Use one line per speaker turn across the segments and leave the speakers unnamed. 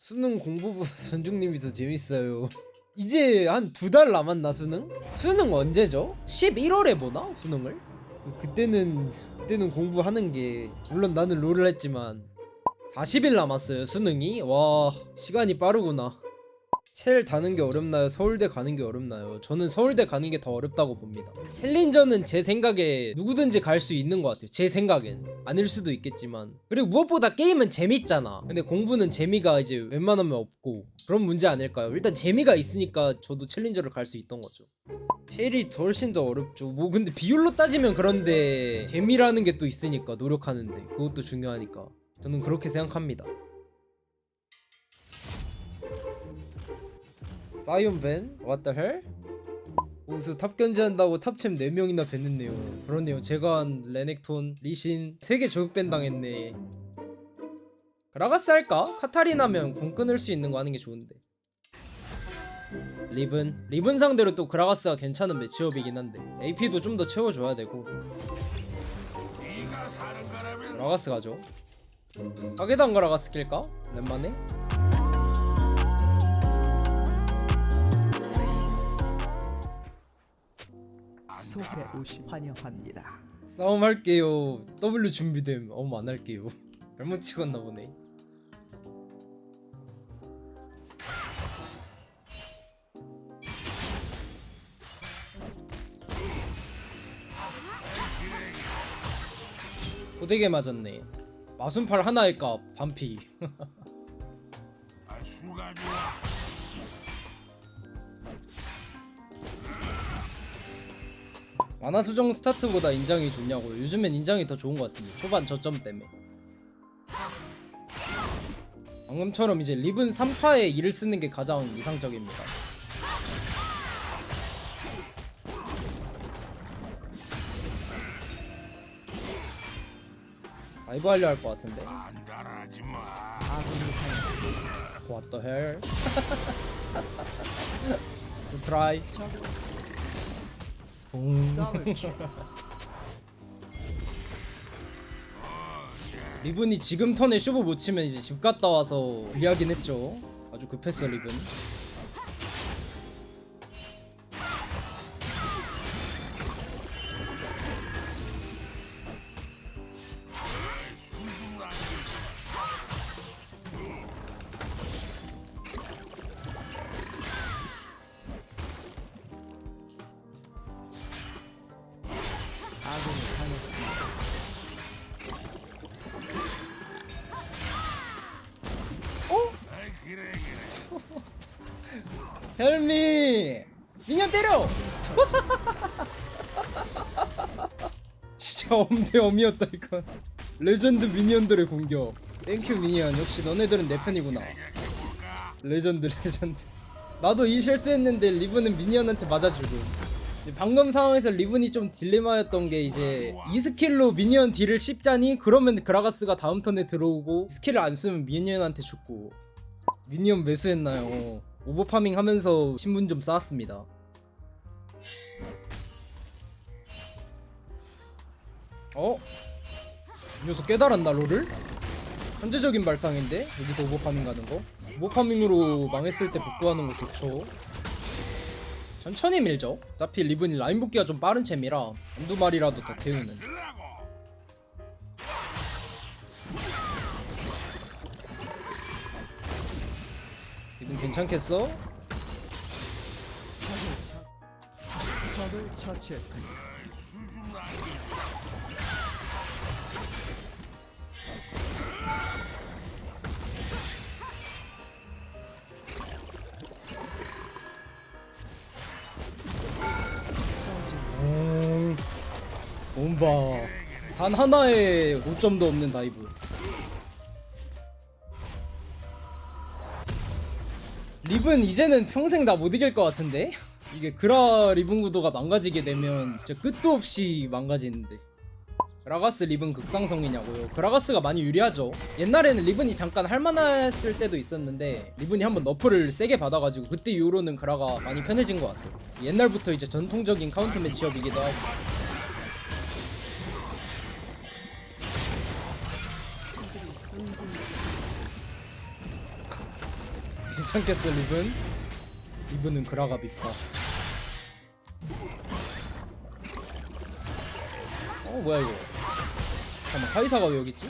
수능 공부보다 전중님이 더 재밌어요. 이제 한 두 달 남았나 수능? 수능 언제죠? 11월에 보나 수능을? 그때는 그때는 공부하는 게 물론 나는 롤을 했지만 40일 남았어요 수능이 와 시간이 빠르구나. 첼 다는 게 어렵나요? 서울대 가는 게 어렵나요? 저는 서울대 가는 게 더 어렵다고 봅니다. 챌린저는 제 생각에 누구든지 갈 수 있는 것 같아요. 제 생각엔 아닐 수도 있겠지만 그리고 무엇보다 게임은 재밌잖아. 근데 공부는 재미가 이제 웬만하면 없고 그런 문제 아닐까요? 일단 재미가 있으니까 저도 챌린저를 갈 수 있던 거죠. 첼이 훨씬 더 어렵죠. 뭐 근데 비율로 따지면 그런데 재미라는 게 또 있으니까 노력하는데 그것도 중요하니까 저는 그렇게 생각합니다. 사이온 벤? What the hell? 우수 탑 견제한다고 탑챔 4명이나 뱉는네요 그렇네요 한 레넥톤, 리신 3개 조육밴 당했네 그라가스 할까? 카타리나면 궁 끊을 수 있는 거 하는 게 좋은데 리븐 리븐 상대로 또 그라가스가 괜찮은 매치업이긴 한데 AP도 좀 더 채워줘야 되고 그라가스 가죠 가게당 그라가스 킬까? 랜만에?
소에 오신 환영합니다.
싸움 할게요. W 준비됨. 어머 안 할게요. 잘못 찍었나 보네. 고되게 맞았네. 마순팔 하나의 값 반피. 만화 수정 스타트보다 인장이 좋냐고요. 요즘엔 인장이 더 좋은 것 같습니다. 초반 저점 때문에. 방금처럼 이제 리븐 3파에 일을 쓰는 게 가장 이상적입니다. 라이브 하려 할 것 같은데. What the hell? 음.
더블킬.
리븐이 지금 턴에 쇼부 못 치면 이제 집 갔다 와서 불리하긴 했죠. 아주 급했어 리븐. 엄대엄이었다 이건. 레전드 미니언들의 공격. 땡큐 미니언 역시 너네들은 내 편이구나. 레전드 레전드. 나도 이 실수했는데 리븐은 미니언한테 맞아주고. 방금 상황에서 리븐이 좀 딜레마였던 게 이제 이 스킬로 미니언 딜을 씹자니 그러면 그라가스가 다음 턴에 들어오고 스킬을 안 쓰면 미니언한테 죽고 미니언 매수했나요? 오버파밍 하면서 신분 좀 쌓았습니다. 어? 이 녀석 깨달았나 롤을? 현재적인 발상인데 여기서 오버파밍 가는 거? 오버파밍으로 망했을 때 복구하는 거 좋죠. 천천히 밀죠. 어차피 리븐이 라인 복귀가 좀 빠른 챔이라 한두 마리라도 더 태우는. 리븐 괜찮겠어?
적을 처치했습니다.
몸봐. 단 하나의 오점도 없는 다이브. 립은 이제는 평생 다못 이길 것 같은데? 이게 그라 리븐 구도가 망가지게 되면 진짜 끝도 없이 망가지는데. 그라가스 리븐 극상성이냐고요. 그라가스가 많이 유리하죠. 옛날에는 리븐이 잠깐 할만했을 때도 있었는데 리븐이 한번 너프를 세게 받아가지고 그때 이후로는 그라가 많이 편해진 것 같아요. 옛날부터 이제 전통적인 카운터 매치업이기도 하고. 괜찮겠어 리븐? 리븐은 그라가 밉다 어 뭐야 이거? 잠깐만 카이사가 왜 여기 있지?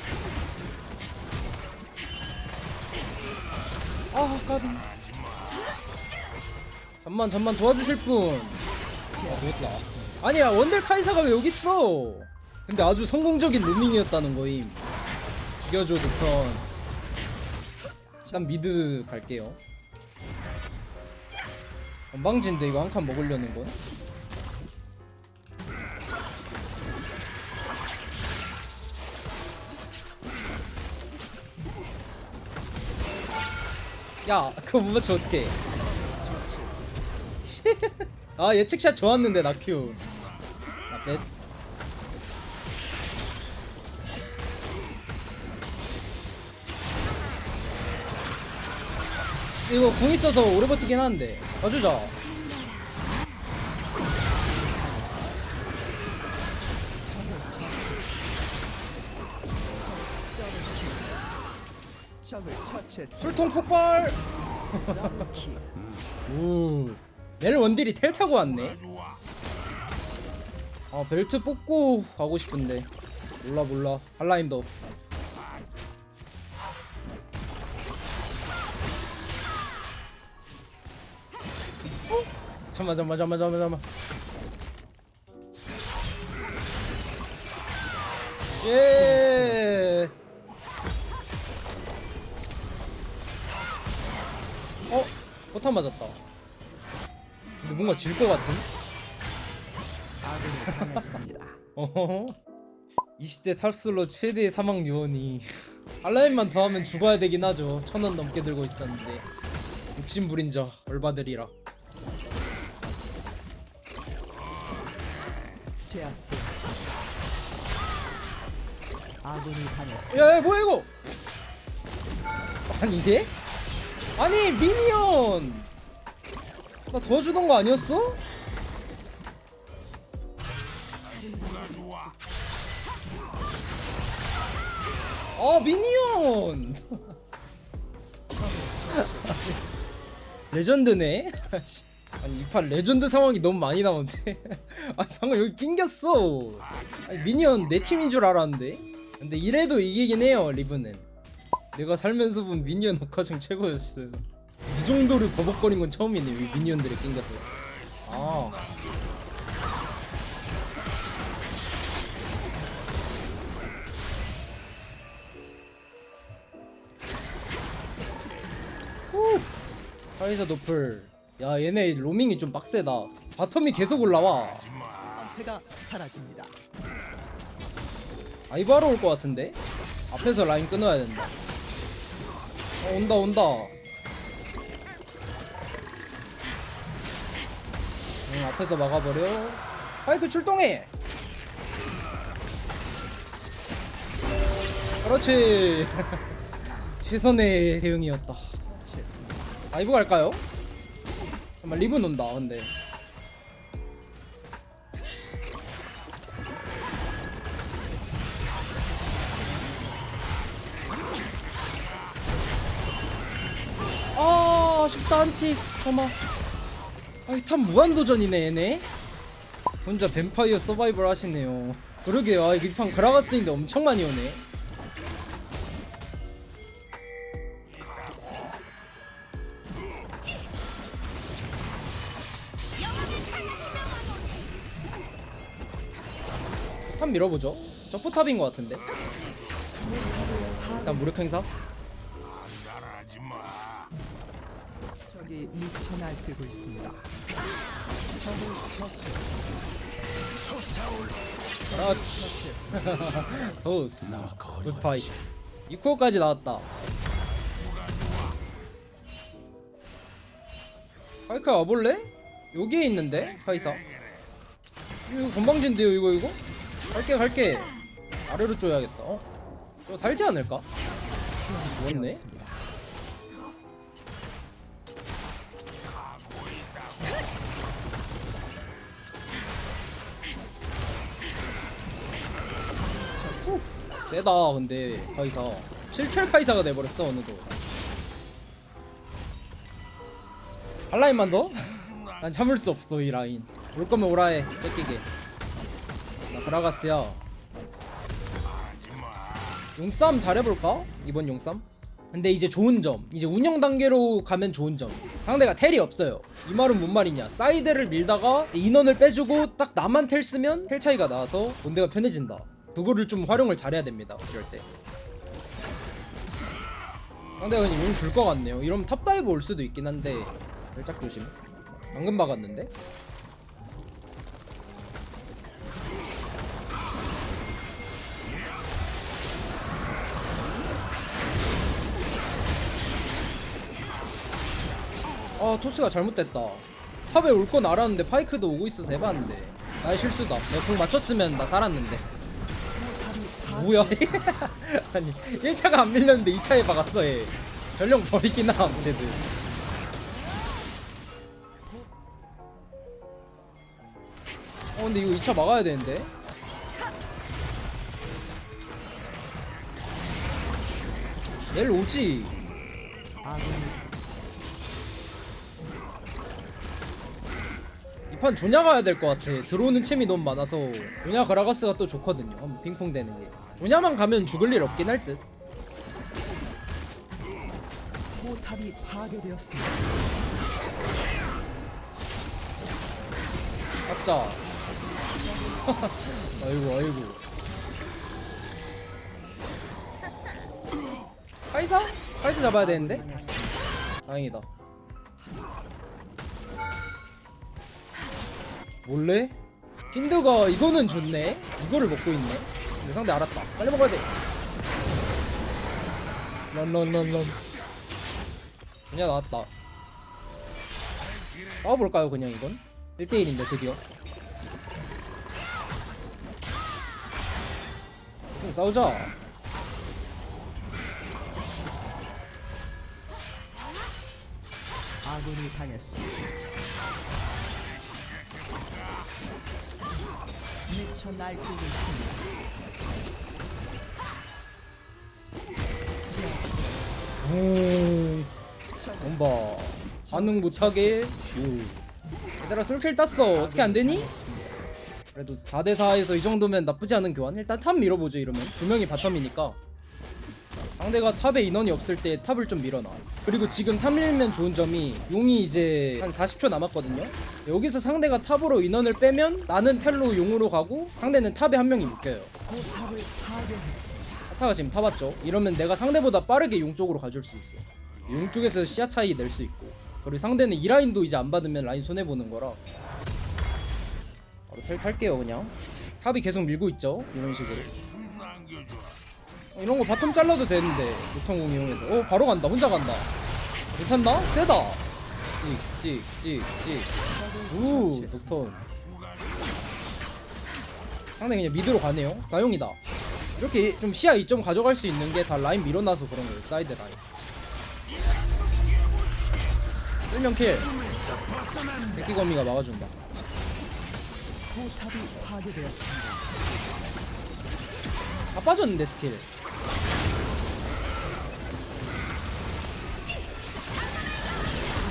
아 까비. 잠만 잠만 도와주실 분. 아, 죽었다 아니야 원딜 카이사가 왜 여기 있어? 근데 아주 성공적인 로밍이었다는 거임. 죽여줘 득선 일단 미드 갈게요. 건방진데 이거 한 칸 먹으려는 거야 그거 못 맞춰 어떡해. 아 예측샷 좋았는데 나큐. 나뱃 이거 궁 있어서 오래 버티긴 하는데 봐주자. 술통 폭발
더블킬.
오넬 원딜이 텔 타고 왔네.
아
벨트 뽑고 가고 싶은데 몰라 몰라 한라인도 잠만 잠만 잠만 잠만 잠만 쉣 어? 포탄 맞았다 근데 뭔가 질 것 같은?
아군이 당했습니다.
어허. 이 시대 탑슬로 최대의 사망 요원이 알라인만 더 하면 죽어야 되긴 하죠 천 원 넘게 들고 있었는데 욕심부린 자 얼바들이라
제압되었습니다. 아군이 당했습니다.
야, 야 뭐야 이거 아니 이게? 아니 미니언 나 도와주던 거 아니었어? 아 미니언 레전드네 아니 이 판 레전드 상황이 너무 많이 나오는데. 아니 방금 여기 낑겼어. 아니 미니언 내 팀인 줄 알았는데. 근데 이래도 이기긴 해요 리브는. 내가 살면서 본 미니언 녹화 중 최고였어. 이 정도로 버벅거린 건 처음이네 이 미니언들에 낑겨서. 아. 후. 카이사 노플 야 얘네 로밍이 좀 빡세다. 바텀이 계속 올라와.
해가 사라집니다.
아이바로 올 것 같은데? 앞에서 라인 끊어야 된다. 어, 온다 온다. 응 앞에서 막아버려. 파이크 출동해! 그렇지! 최선의 대응이었다. 아이브 갈까요? 잠깐만 리븐 온다 근데. 아 아쉽다 한티. 잠깐만. 아이 탑 무한도전이네 얘네. 혼자 뱀파이어 서바이벌 하시네요. 그러게요. 아, 이판 그라가스인데 엄청 많이 오네 탑 밀어보죠 저 포탑인 것 같은데 일단 무력 행사.
적이 미쳐 날뛰고 있습니다. 적을.
그렇지 도스 굿파이 6호까지 나왔다 카이카 와볼래? 여기에 있는데 카이사 이거 건방진데요 이거 이거? 갈게 갈게 아래로 쪼야겠다 어? 이거 살지 않을까? 죽었네. 세다 근데 카이사 7킬 카이사가 돼버렸어 어느덧 한 라인만 더? 난 참을 수 없어 이 라인 올 거면 오라 해 째끼게 나 그라가스야. 용싸움 잘해볼까? 이번 용싸움? 근데 이제 좋은 점. 이제 운영 단계로 가면 좋은 점. 상대가 텔이 없어요. 이 말은 뭔 말이냐? 사이드를 밀다가 인원을 빼주고 딱 나만 텔 쓰면 텔 차이가 나서 본대가 편해진다. 그거를 좀 활용을 잘해야 됩니다 이럴 때. 상대가 그냥 용줄 것 같네요. 이러면 탑다이브 올 수도 있긴 한데. 살짝 조심. 방금 막았는데? 아 토스가 잘못됐다. 탑에 올 건 알았는데 파이크도 오고 있어서 해봤는데. 나의 실수다. 내가 공 맞췄으면 나 살았는데. 뭐야 아니 1차가 안 밀렸는데 2차에 박았어 얘. 전령 버리긴 함 쟤들. 어 근데 이거 2차 막아야 되는데? 내일 오지 이이판 조냐 가야 될 것 같아. 들어오는 챔이 너무 많아서 조냐 그라가스가 또 좋거든요. 핑퐁 되는 게. 조냐만 가면 죽을 일 없긴 할 듯.
포탑이 파괴되었습니다.
잡자. 아이고 아이고. 카이사? 카이사 잡아야 되는데? 다행이다. 몰래? 킨드가 이거는 좋네. 이거를 먹고 있네. 근데 상대 알았다. 빨리 먹어야 돼. 런런런런. 그냥 나왔다. 싸워볼까요 그냥 이건? 1대1인데 드디어. 그냥 싸우자.
아군이 당했습니다. 미쳐 날뛰고 있습니다.
오. 엄바 반응 못하게 요 얘들아 솔킬 땄어 어떻게 안되니? 그래도 4대4에서 이 정도면 나쁘지 않은 교환 일단 탑 밀어보죠 이러면 두 명이 바텀이니까 상대가 탑에 인원이 없을 때 탑을 좀 밀어놔 그리고 지금 탑 밀면 좋은 점이 용이 이제 한 40초 남았거든요 여기서 상대가 탑으로 인원을 빼면 나는 텔로 용으로 가고 상대는 탑에 한 명이 묶여요
포탑을 파괴했습니다.
타가 지금 타봤죠? 이러면 내가 상대보다 빠르게 용 쪽으로 가줄 수 있어. 용 쪽에서 시야 차이 낼 수 있고. 그리고 상대는 이 라인도 이제 안 받으면 라인 손해 보는 거라. 바로 텔 탈게요 그냥. 탑이 계속 밀고 있죠? 이런 식으로. 이런 거 바텀 잘라도 되는데 녹턴공 이용해서. 어 바로 간다. 혼자 간다. 괜찮나? 세다. 찍찍찍찍. 우 녹턴. 상대 그냥 미드로 가네요. 사용이다. 이렇게 좀 시야 2점 가져갈 수 있는 게 다 라인 밀어놔서 그런 거예요. 사이드 라인. 1명 킬. 새끼거미가 막아준다.
다
빠졌는데 스킬.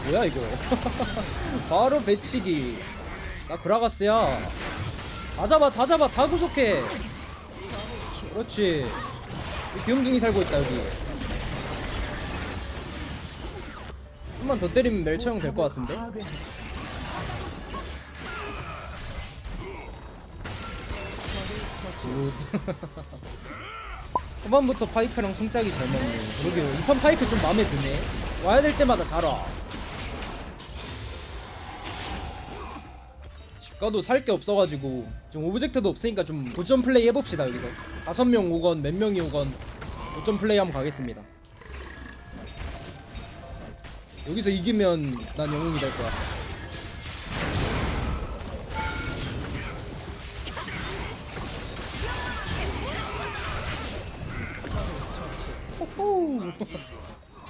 뭐야 이거? 바로 배치기. 나 그라가스야. 다 잡아, 다 잡아, 다 구속해. 그렇지. 이 귀염둥이 살고 있다 여기. 한 번 더 때리면 멜처형 될 것 같은데? 초반부터 파이크랑 쿵짝이 잘 먹네. 그러게요. 이판 파이크 좀 마음에 드네. 와야 될 때마다 잘 와. 집가도 살 게 없어가지고 지금 오브젝트도 없으니까 좀 고점 플레이 해봅시다 여기서. 다섯 명 오건 몇 명이 오건 고점 플레이 한번 가겠습니다. 여기서 이기면 난 영웅이 될 거야. 호호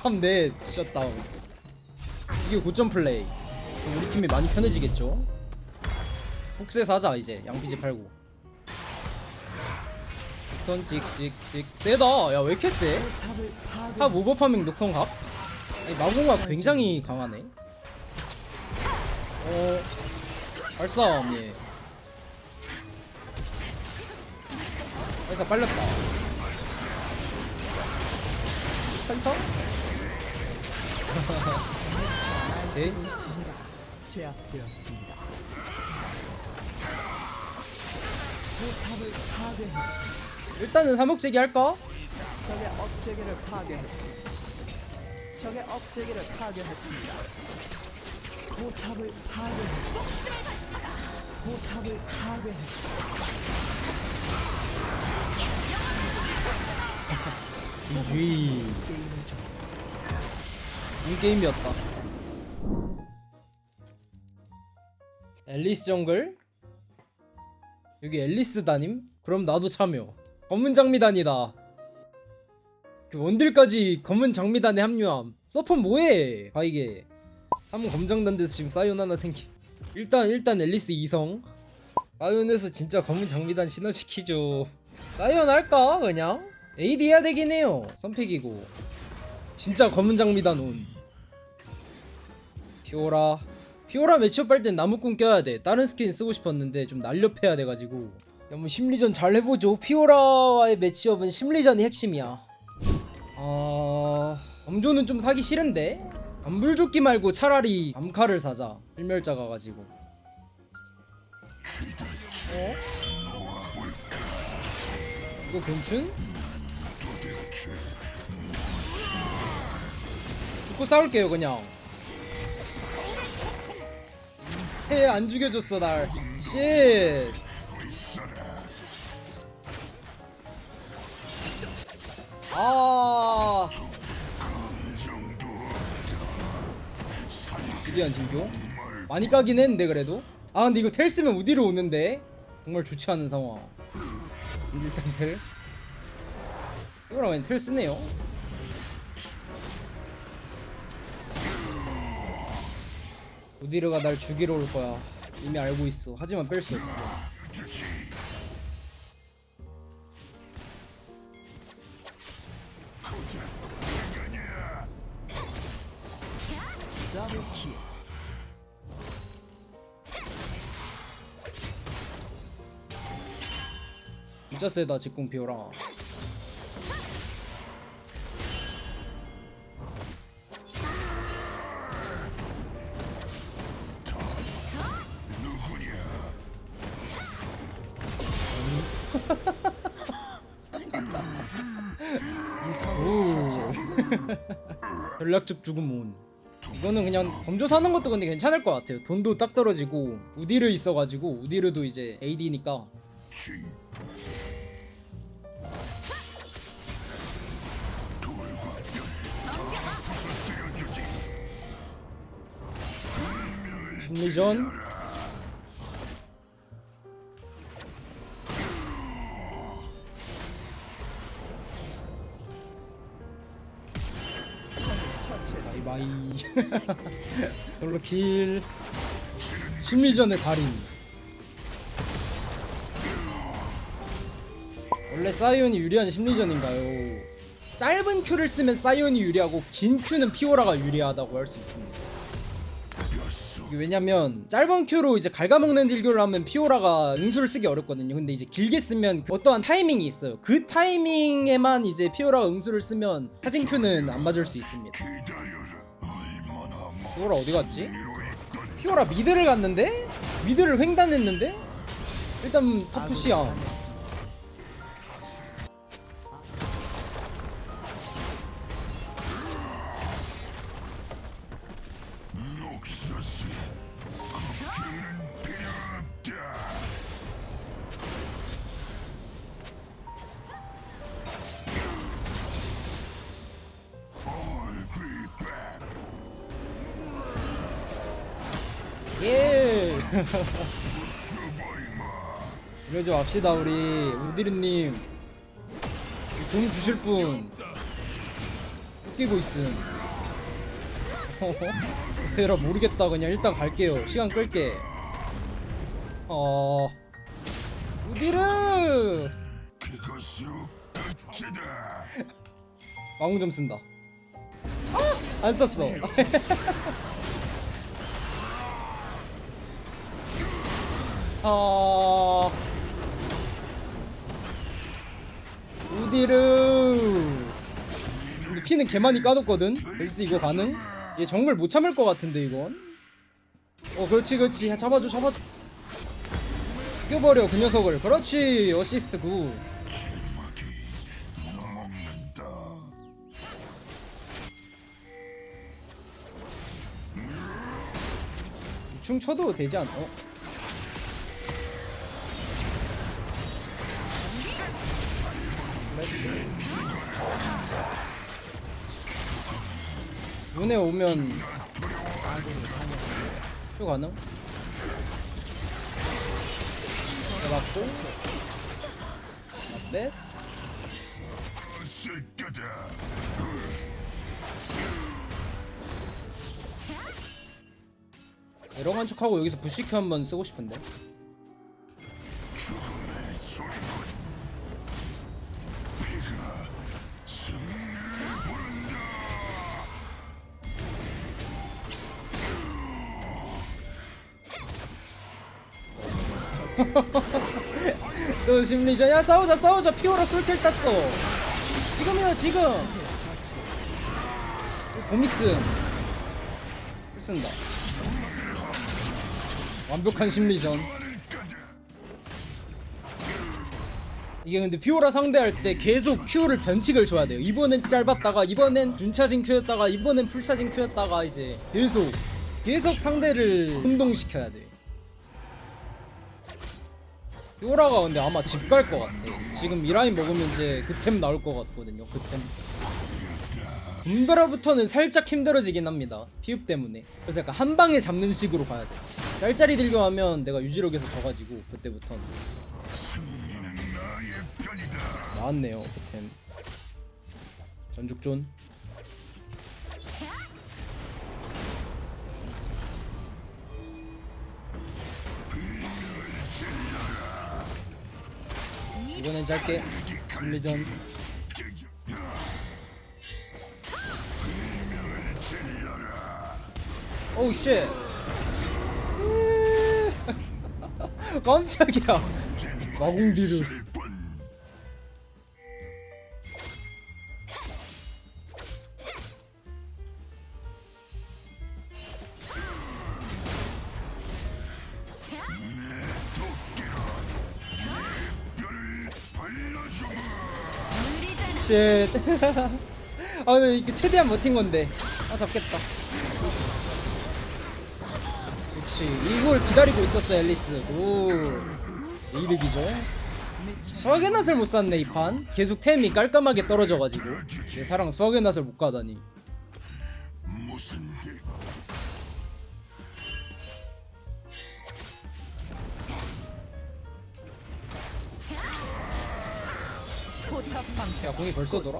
3넷 셧다운. 이게 고점 플레이. 우리 팀이 많이 편해지겠죠? 복수에서 하자 이제. 양피지 팔고. 턴 찍찍찍 세다. 야 왜 이렇게 세?
탑.
오버파밍 녹턴 각? 아니, 마공각 굉장히 강하네. 어 발싸움 얘 발싸 빨렸다 오케이
있습니다. 제압되었습니다. 포탑을 파괴했습니다.
일단은 삼목제기 할까?
적의 업체계를 파괴했습니다. 적의 업체계를 파괴했습니다. 포탑을 파괴했습니다. 포탑을 파괴했습니다.
GG. 이 게임이었다. 앨리스 정글? 여기 앨리스 다님? 그럼 나도 참여. 검은 장미단이다. 그 원딜까지 검은 장미단에 합류함. 서폰 뭐해? 바이게. 한번 검정단돼서 지금 사이온 하나 생기. 일단 일단 앨리스 2성. 사이온에서 진짜 검은 장미단 신어시키죠. 사이온 할까 그냥? AD 해야 되긴 해요. 선픽이고. 진짜 검은 장미단 온 피오라. 피오라 매치업 할 땐 나무꾼 껴야 돼. 다른 스킨 쓰고 싶었는데 좀 날렵해야 돼가지고. 한번 심리전 잘 해보죠. 피오라와의 매치업은 심리전이 핵심이야. 아... 검조는 좀 사기 싫은데? 감불조끼 말고 차라리 암카를 사자. 필멸자 가가지고. 어? 이거 괜춘? 죽고 싸울게요 그냥. 해안 죽여줬어 날. 쉣. 아. 드디어 진교? 많이 까긴 했는데 그래도? 아 근데 이거 텔 쓰면 우디로 오는데? 정말 좋지 않은 상황. 일단 텔. 이거랑 웬텔 쓰네요 우디르가 날 죽이러 올 거야. 이미 알고 있어. 하지만 뺄 수 없어. 진짜 세다 직공 피오라. 전략적 죽음 온. 이거는 그냥 검조 사는 것도 근데 괜찮을 것 같아요. 돈도 딱 떨어지고 우디르 있어가지고 우디르도 이제 AD니까 심리전 바이바이 솔로킬 심리전의 달인. 원래 사이온이 유리한 심리전인가요? 짧은 큐를 쓰면 사이온이 유리하고 긴 큐는 피오라가 유리하다고 할 수 있습니다. 왜냐면 짧은 큐로 이제 갉아먹는 딜교를 하면 피오라가 응수를 쓰기 어렵거든요. 근데 이제 길게 쓰면 어떠한 타이밍이 있어요. 그 타이밍에만 이제 피오라가 응수를 쓰면 사진 큐는 안 맞을 수 있습니다 피오라 어디 갔지? 피오라 미드를 갔는데? 미드를 횡단했는데? 일단 터프시야 이러지 맙시다 우리. 우디르님. 돈 주실 분. 웃기고 있음. 얘들아 모르겠다. 그냥 일단 갈게요. 시간 끌게. 어. 우디르. 마공 좀 쓴다. 아! 안 썼어. 아 우디르 근데 피는 개 많이 까뒀거든 벨스 이거 가능? 얘 정글 못 참을 것 같은데 이건 어 그렇지 그렇지 야, 잡아줘 잡아줘 죽여버려 그 녀석을 그렇지 어시스트 굿
먹는다.
중 쳐도 되지 않아? 어? 눈에 오면 큐 가능? 네, 맞고 네?
쓸 거다.
에러 간 척하고 여기서 부시큐 한번 쓰고 싶은데 심리전 야. 싸우자 싸우자. 피오라 풀킬 땄어. 지금이야 지금. 고미스 쓴다. 완벽한 심리전. 이게 근데 피오라 상대할 때 계속 Q를 변칙을 줘야 돼요. 이번엔 짧았다가 이번엔 준차징 Q였다가 이번엔 풀차징 Q였다가 이제 계속 계속 상대를 혼동시켜야 돼피 오라가 근데 아마 집 갈 것 같아. 지금 미라인 먹으면 이제 그 템 나올 것 같거든요 그템. 군더라부터는 살짝 힘들어지긴 합니다 피흡 때문에. 그래서 약간 한 방에 잡는 식으로 가야 돼. 짤짤이 들고 하면 내가 유지력에서 져가지고 그때부터는. 나왔네요 그 템. 전죽존 이번엔 짧게 분리전. 오우 쉣. 깜짝이야. 마공디르 쉣. 아, 근데 이게 최대한 버틴 건데. 아, 잡겠다. 그렇지. 이걸 기다리고 있었어, 앨리스. 오. 이득이죠. 수학의 낫을 못 샀네, 이 판. 계속 템이 깔끔하게 떨어져가지고. 내 사랑 수학의 낫을 못 가다니.
무슨 데
포탑 방패
야, 공이 벌써 돌아?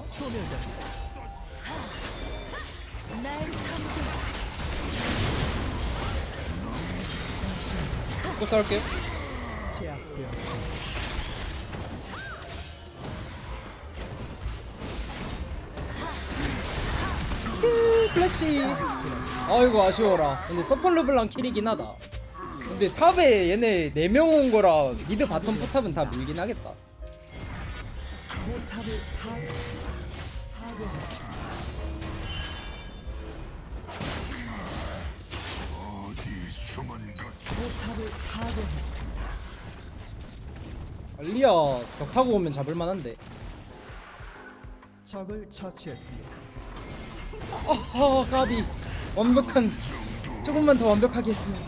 또 싸울게요.
제압되었습니다.
플래시. 아이고, 아쉬워라. 근데 서폴 르블랑 킬이긴 하다. 근데 탑에 얘네 4명 온 거라 미드 바텀 포탑은 다 밀긴 하겠다.
포탑을 파괴했습니다. 파괴했습니다.
어디 숨은 것
포탑을 파괴했습니다.
알리아 벽 타고 오면 잡을 만한데.
적을 처치했습니다.
아 까비 완벽한 조금만 더 완벽하게 했으면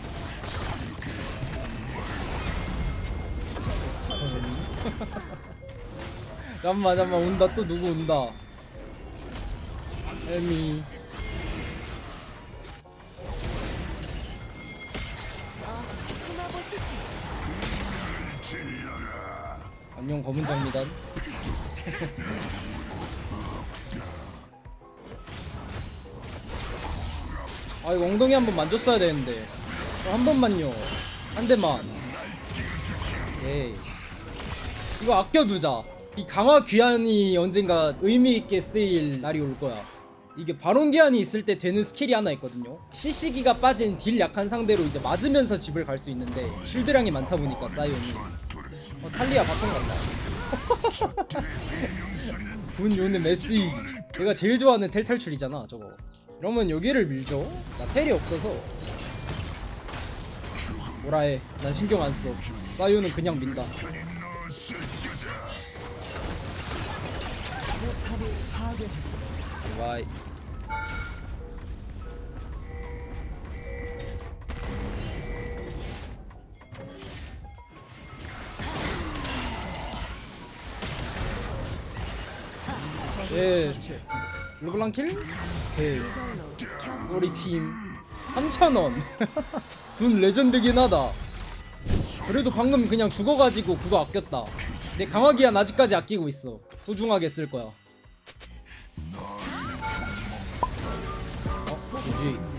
잠만 잠만. 온다. 또 누구 온다? 에미. 안녕 검은 장미단. 아 이거 엉덩이 한 번 만졌어야 되는데. 어, 한 번만요. 한 대만. 에이 이거 아껴두자 이 강화 귀환이 언젠가 의미 있게 쓰일 날이 올 거야. 이게 바론 기한이 있을 때 되는 스킬이 하나 있거든요. CC기가 빠진 딜 약한 상대로 이제 맞으면서 집을 갈 수 있는데 쉴드량이 많다 보니까 사이온이. 어 탈리아 바텀 간다. 운 요는 메스이 내가 제일 좋아하는 텔 탈출이잖아 저거. 그러면 여기를 밀죠. 나 텔이 없어서. 뭐라 해? 난 신경 안 써. 사이온은 그냥 민다 바이. 예. 르블랑 킬? 오케이. 쏘리 팀. 3,000원. 돈 레전드긴 하다. 그래도 방금 그냥 죽어가지고 그거 아꼈다. 내 강화기한 아직까지 아끼고 있어. 소중하게 쓸 거야 GG
게임을 좀